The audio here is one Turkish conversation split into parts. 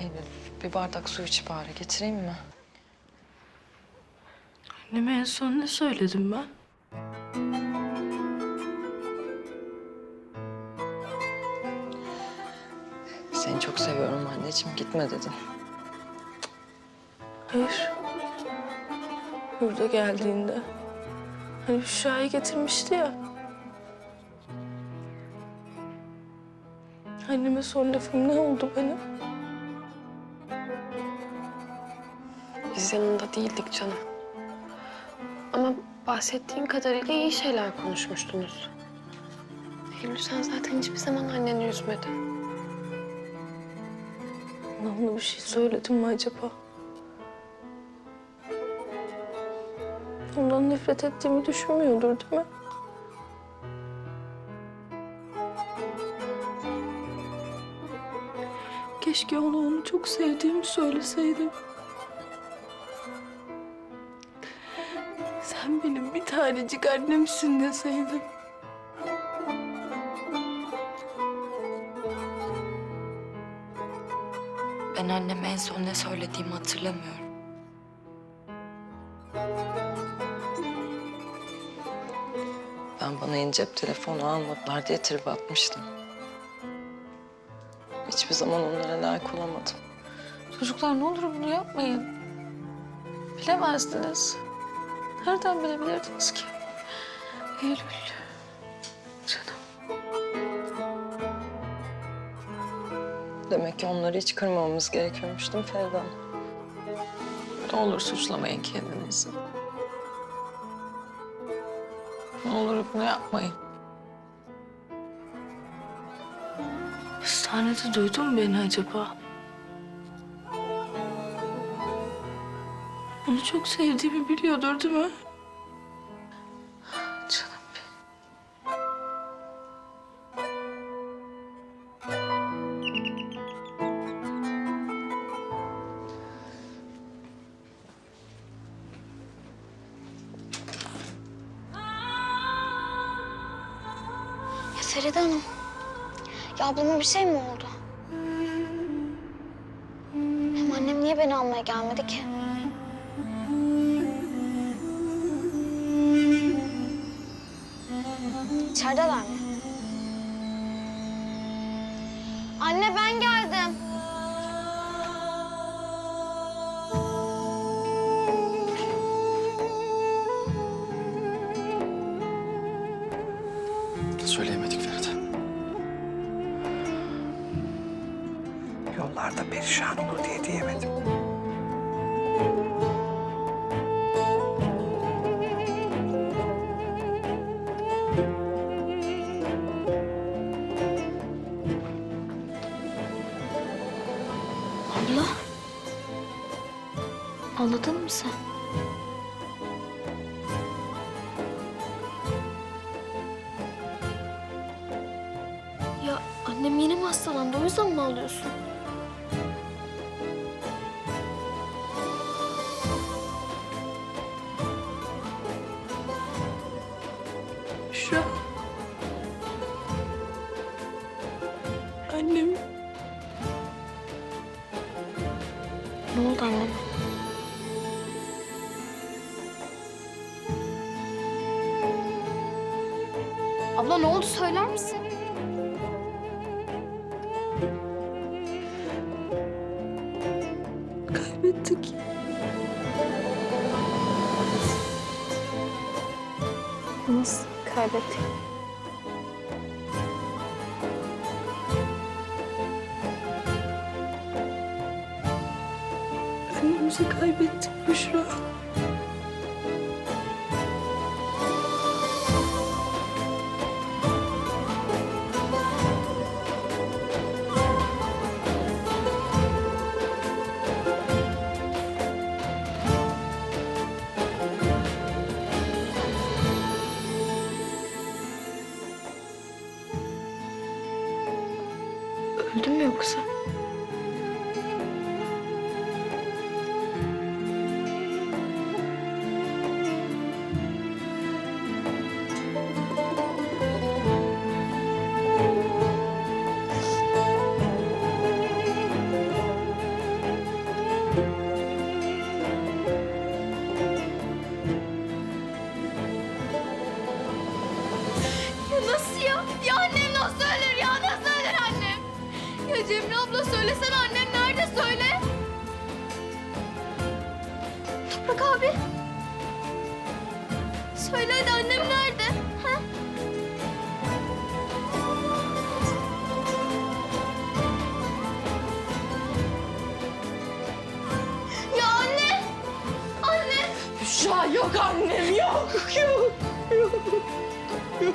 Eylül bir bardak su iç bari getireyim mi? Anneme en son ne söyledim ben? Seni çok seviyorum anneciğim gitme dedin. Hayır. Burada geldiğinde. Hani Büşra'yı getirmişti ya. Anneme son lafım ne oldu benim? Yanında değildik canım. Ama bahsettiğin kadarıyla iyi şeyler konuşmuştunuz. Eylül sen zaten hiçbir zaman anneni üzmedin. Ben ona bir şey söyledim mi acaba? Ondan nefret ettiğimi düşünmüyordur değil mi? Keşke ona onu çok sevdiğimi söyleseydim. Sen benim bir tanecik annemsin deseydim. Ben anneme en son ne söylediğimi hatırlamıyorum. Ben bana yeni cep telefonu almadılar diye trip atmıştım. Hiçbir zaman onlara layık olamadım. Çocuklar ne olur bunu yapmayın. Bilemezdiniz. Nereden bilebilirdiniz ki? Eylül. Canım. Demek ki onları hiç kırmamamız gerekiyormuş değil mi Feride? Ne olur suçlamayın kendinizi. Ne olur bunu yapmayın. Hastanede duydun mu beni acaba? Onu çok sevdiğimi biliyordur değil mi? Canım. Ya Feride Hanım. Ya ablama bir şey mi oldu? Hem annem niye beni almaya gelmedi ki? İçerideler mi? Anne ben geldim. Söyleyemedik Feride. Yollarda perişan olur diye diyemedim. Anladın mı sen? Ya annem yeni mi hastalandı? O yüzden mi ağlıyorsun? Şu. Annem Ne oldu annem? Söyler misin? kaybettik. Nasıl kaybettik? Annemizi kaybettik Büşra. Ya annem nasıl ölür ya? Nasıl ölür annem? Ya Cemre abla söylesene annem nerede söyle? Toprak abi. Söyle hadi annem nerede? Ya anne! Anne! Büşra yok annem yok yok yok. yok.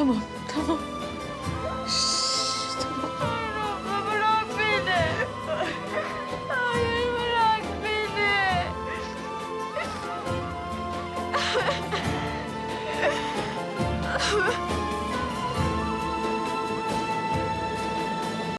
tamam tamam